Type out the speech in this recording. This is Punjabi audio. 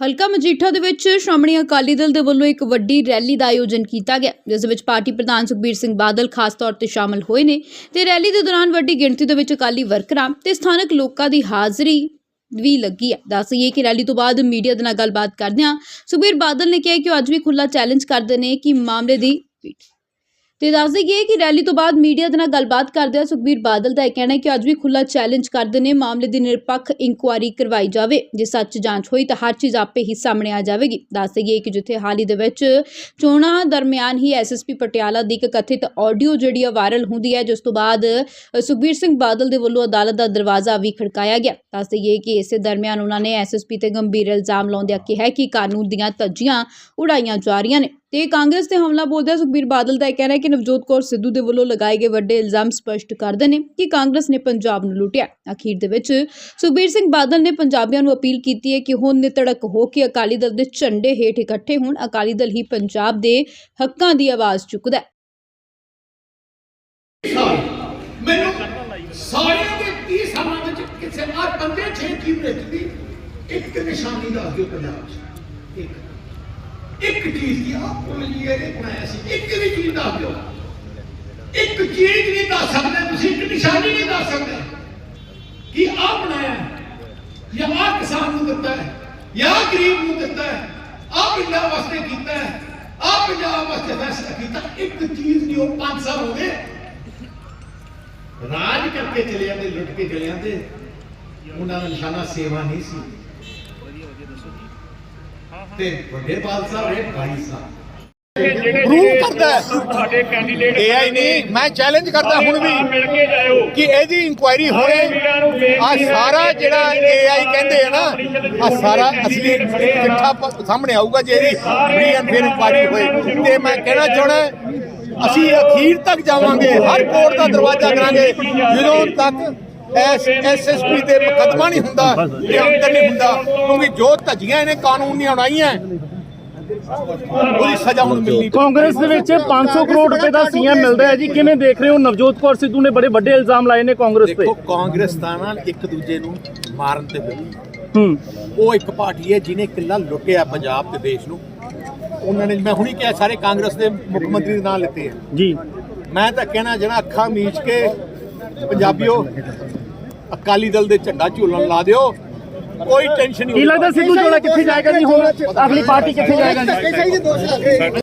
ਹਲਕਾ ਮਜੀਠਾ ਦੇ ਵਿੱਚ ਸ਼੍ਰੋਮਣੀ ਅਕਾਲੀ ਦਲ ਦੇ ਵੱਲੋਂ ਇੱਕ ਵੱਡੀ ਰੈਲੀ ਦਾ ਆਯੋਜਨ ਕੀਤਾ ਗਿਆ, ਜਿਸ ਦੇ ਵਿੱਚ ਪਾਰਟੀ ਪ੍ਰਧਾਨ ਸੁਖਬੀਰ ਸਿੰਘ ਬਾਦਲ ਖਾਸ ਤੌਰ ਤੇ ਸ਼ਾਮਲ ਹੋਏ ਨੇ ਤੇ ਰੈਲੀ ਦੇ ਦੌਰਾਨ ਵੱਡੀ ਗਿਣਤੀ ਦੇ ਵਿੱਚ ਅਕਾਲੀ ਵਰਕਰਾਂ ਤੇ ਸਥਾਨਕ ਲੋਕਾਂ ਦੀ ਹਾਜ਼ਰੀ ਵੀ ਲੱਗੀ ਹੈ। ਦੱਸੀਏ ਕਿ ਰੈਲੀ ਤੋਂ ਬਾਅਦ ਮੀਡੀਆ ਦੇ ਨਾਲ ਗੱਲਬਾਤ ਕਰਦਿਆਂ ਸੁਖਬੀਰ ਬਾਦਲ ਨੇ ਕਿਹਾ ਕਿ ਉਹ ਅੱਜ ਵੀ ਖੁੱਲਾ ਚੈਲੰਜ ਕਰਦੇ ਨੇ ਕਿ ਮਾਮਲੇ ਦੀ ਤੇ ਦੱਸ ਦਈਏ ਕਿ ਰੈਲੀ ਤੋਂ ਬਾਅਦ ਮੀਡੀਆ ਦੇ ਨਾਲ ਗੱਲਬਾਤ ਕਰਦਿਆਂ ਸੁਖਬੀਰ ਬਾਦਲ ਦਾ ਇਹ ਕਹਿਣਾ ਹੈ ਕਿ ਅੱਜ ਵੀ ਖੁੱਲਾ ਚੈਲੰਜ ਕਰਦੇ ਨੇ, ਮਾਮਲੇ ਦੀ ਨਿਰਪੱਖ ਇਨਕੁਆਇਰੀ ਕਰਵਾਈ ਜਾਵੇ। ਜੇ ਸੱਚ ਜਾਂਚ ਹੋਈ ਤਾਂ ਹਰ ਚੀਜ਼ ਆਪੇ ਹੀ ਸਾਹਮਣੇ ਆ ਜਾਵੇਗੀ। ਦੱਸ ਦਈਏ ਕਿ ਜਿੱਥੇ ਹਾਲ ਹੀ ਦੇ ਵਿੱਚ ਚੋਣਾਂ ਦਰਮਿਆਨ ਹੀ ਐਸਐਸਪੀ ਪਟਿਆਲਾ ਦੀ ਇੱਕ ਕਥਿਤ ਆਡੀਓ ਜਿਹੜੀ ਆ ਵਾਇਰਲ ਹੁੰਦੀ ਹੈ, ਜਿਸ ਤੋਂ ਬਾਅਦ ਸੁਖਬੀਰ ਸਿੰਘ ਬਾਦਲ ਦੇ ਵੱਲੋਂ ਅਦਾਲਤ ਦਾ ਦਰਵਾਜ਼ਾ ਵੀ ਖੜਕਾਇਆ ਗਿਆ। ਦੱਸ ਦਈਏ ਕਿ ਇਸੇ ਦਰਮਿਆਨ ਉਹਨਾਂ ਨੇ ਐਸਐਸਪੀ ਤੇ ਗੰਭੀਰ ਇਲਜ਼ਾਮ ਲਾਉਂਦਿਆਂ ਕਿਹਾ ਕਿ ਕਾਨੂੰਨ ਦੀਆਂ ਤੱਜੀਆਂ ਉਡਾਈਆਂ ਜਾ ਰਹੀਆਂ ਨੇ। ਤੇ ਕਾਂਗਰਸ ਤੇ ਹਮਲਾ ਬੋਲਦਿਆਂ ਸੁਖਬੀਰ ਬਾਦਲ ਦਾ ਇਹ ਕਹਿਣਾ ਹੈ ਕਿ ਨਵਜੋਤ ਕੌਰ ਸਿੱਧੂ ਦੇ ਵੱਲੋਂ ਲਗਾਏ ਗਏ ਵੱਡੇ ਇਲਜ਼ਾਮ ਸਪਸ਼ਟ ਕਰਦੇ ਨੇ ਕਿ ਕਾਂਗਰਸ ਨੇ ਪੰਜਾਬ ਨੂੰ ਲੁੱਟਿਆ। ਅਖੀਰ ਦੇ ਵਿੱਚ ਸੁਖਬੀਰ ਸਿੰਘ ਬਾਦਲ ਨੇ ਪੰਜਾਬੀਆਂ ਨੂੰ ਅਪੀਲ ਕੀਤੀ ਹੈ ਕਿ ਉਹ ਨਿਤੜਕ ਹੋ ਕੇ ਅਕਾਲੀ ਦਲ ਦੇ ਝੰਡੇ ਹੇਠ ਇਕੱਠੇ ਹੋਣ, ਅਕਾਲੀ ਦਲ ਹੀ ਪੰਜਾਬ ਦੇ ਹੱਕਾਂ ਦੀ ਆਵਾਜ਼ ਚੁੱਕਦਾ ਹੈ। ਮੈਨੂੰ ਸਾਰਿਆਂ ਦੇ 30 ਸਾਲਾਂ ਵਿੱਚ ਕਿਸੇ ਆ ਬੰਦੇ ਛੇ ਕੀ ਦੀ ਇੱਕ ਨਿਸ਼ਾਨੀ ਦੱਸ ਦਿਓ ਪੰਜਾਬ 'ਚ। ਇੱਕ। ਇੱਕ ਚੀਜ਼ ਦੀ ਆ ਪੁਲੀਏ ਨੇ ਬਣਾਇਆ ਸੀ। ਇੱਕ ਵੀ ਚੀਜ਼ ਦੱਸ ਦਿਓ। ਇੱਕ ਚੀਜ਼ ਨਹੀਂ ਦੱਸ ਸਕਦੇ, ਤੁਸੀਂ ਇੱਕ ਨਿਸ਼ਾਨੀ ਨਹੀਂ ਦੱਸ ਸਕਦੇ ਕਿ ਆ ਬਣਾਇਆ ਜਾਂ ਆ ਕਿਸਾਨ ਨੂੰ ਦਿੱਤਾ ਹੈ, ਜਾਂ ਗਰੀਬ ਨੂੰ ਦਿੱਤਾ ਹੈ ਆ ਪਿੰਡਾਂ ਵਾਸਤੇ ਕੀਤਾ ਹੈ ਆ ਪੰਜਾਬ ਵਾਸਤੇ ਫੈਸਲਾ ਕੀਤਾ। ਇੱਕ ਚੀਜ਼ ਨਹੀਂ ਉਹ 5 ਸਾਲ ਹੋ ਗਏ। ਰਾਜ ਕਰਕੇ ਚਲੇ ਜਾਂਦੇ, ਲੁੱਟ ਕੇ ਚਲੇ ਜਾਂਦੇ। ਉਹਨਾਂ ਦਾ ਨਿਸ਼ਾਨਾ ਸੇਵਾ ਨਹੀਂ ਸੀ। ਤੇ ਵੱਡੇ ਬਾਲ ਸਾਹਿਬ ਇਹ ਭਾਈ ਸਾਹਿਬ। ਪ੍ਰੂਵ ਕਰਦਾ ਤੁਹਾਡੇ ਕੈਂਡੀਡੇਟ AI ਨਹੀਂ, ਮੈਂ ਚੈਲੰਜ ਕਰਦਾ ਹੁਣ ਵੀ ਕਿ ਇਹਦੀ ਇਨਕੁਆਇਰੀ ਹੋਏ। ਆ ਸਾਰਾ ਜਿਹੜਾ AI ਕਹਿੰਦੇ ਆ ਨਾ ਆ ਸਾਰਾ ਅਸਲੀ ਚਿੱਠਾ ਸਾਹਮਣੇ ਆਊਗਾ ਜੇ ਇਹਦੀ ਫ੍ਰੀ ਐਂਡ ਫੇਅਰ ਇਨਕੁਆਇਰੀ ਹੋਏ। ਤੇ ਮੈਂ ਕਹਿਣਾ ਚਾਹਣਾ ਅਸੀਂ ਅਖੀਰ ਤੱਕ ਜਾਵਾਂਗੇ, ਹਰ ਕੋਰਟ ਦਾ ਦਰਵਾਜ਼ਾ ਕਰਾਂਗੇ, ਜਦੋਂ ਤੱਕ ਐਸ ਐਸਐਸਪੀ ਤੇ ਮੁਕੱਦਮਾ ਨਹੀਂ ਹੁੰਦਾ ਇਹ ਅੰਦਰ ਨਹੀਂ ਹੁੰਦਾ ਕਿਉਂਕਿ ਜੋ ਧੱਜੀਆਂ ਇਹਨੇ ਕਾਨੂੰਨ ਦੀਆਂ ਉਡਾਈਆਂ ਉਹਦੀ ਸਜ਼ਾ ਹੁਣ ਮਿਲਣੀ ਕਾਂਗਰਸ ਦੇ ਵਿੱਚ 500 ਕਰੋੜ ਰੁਪਏ ਦਾ ਸੀਐਮ ਮਿਲਦਾ ਹੈ ਜੀ। ਕਿਵੇਂ ਦੇਖ ਰਹੇ ਹੋ? ਨਵਜੋਤ ਕੌਰ ਸਿੱਧੂ ਨੇ ਬੜੇ ਵੱਡੇ ਇਲਜ਼ਾਮ ਲਾਏ ਨੇ ਕਾਂਗਰਸ ਤੇ। ਦੇਖੋ ਕਾਂਗਰਸ ਦਾ ਨਾਲ ਇੱਕ ਦੂਜੇ ਨੂੰ ਮਾਰਨ ਤੇ ਹੂੰ। ਉਹ ਇੱਕ ਪਾਰਟੀ ਹੈ ਜਿਹਨੇ ਕਿੱਲਾ ਲੁੱਟਿਆ ਪੰਜਾਬ ਤੇ ਦੇਸ਼ ਨੂੰ। ਉਹਨਾਂ ਨੇ ਮੈਂ ਹੁਣੀ ਕਿਹਾ ਸਾਰੇ ਕਾਂਗਰਸ ਦੇ ਮੁੱਖ ਮੰਤਰੀ ਦੇ ਨਾਂ ਲਿੱਤੇ ਆ। ਜੀ। ਮੈਂ ਤਾਂ ਕਹਿਣਾ ਜਿਹੜਾ ਅੱਖਾਂ ਮੀਚ ਕੇ ਪੰਜਾਬੀਓ ਅਕਾਲੀ ਦਲ ਦੇ ਝੰਡਾ ਝੂਲਣ ਲਾ ਦਿਓ। ਕੋਈ ਟੈਨਸ਼ਨ ਨਹੀਂ ਕੀ ਲੱਗਦਾ ਸਿੱਧੂ ਜੋੜਾ ਕਿੱਥੇ ਜਾਏਗਾ ਜੀ? ਹੁਣ ਅਗਲੀ ਪਾਰਟੀ ਕਿੱਥੇ ਜਾਏਗਾ ਜੀ?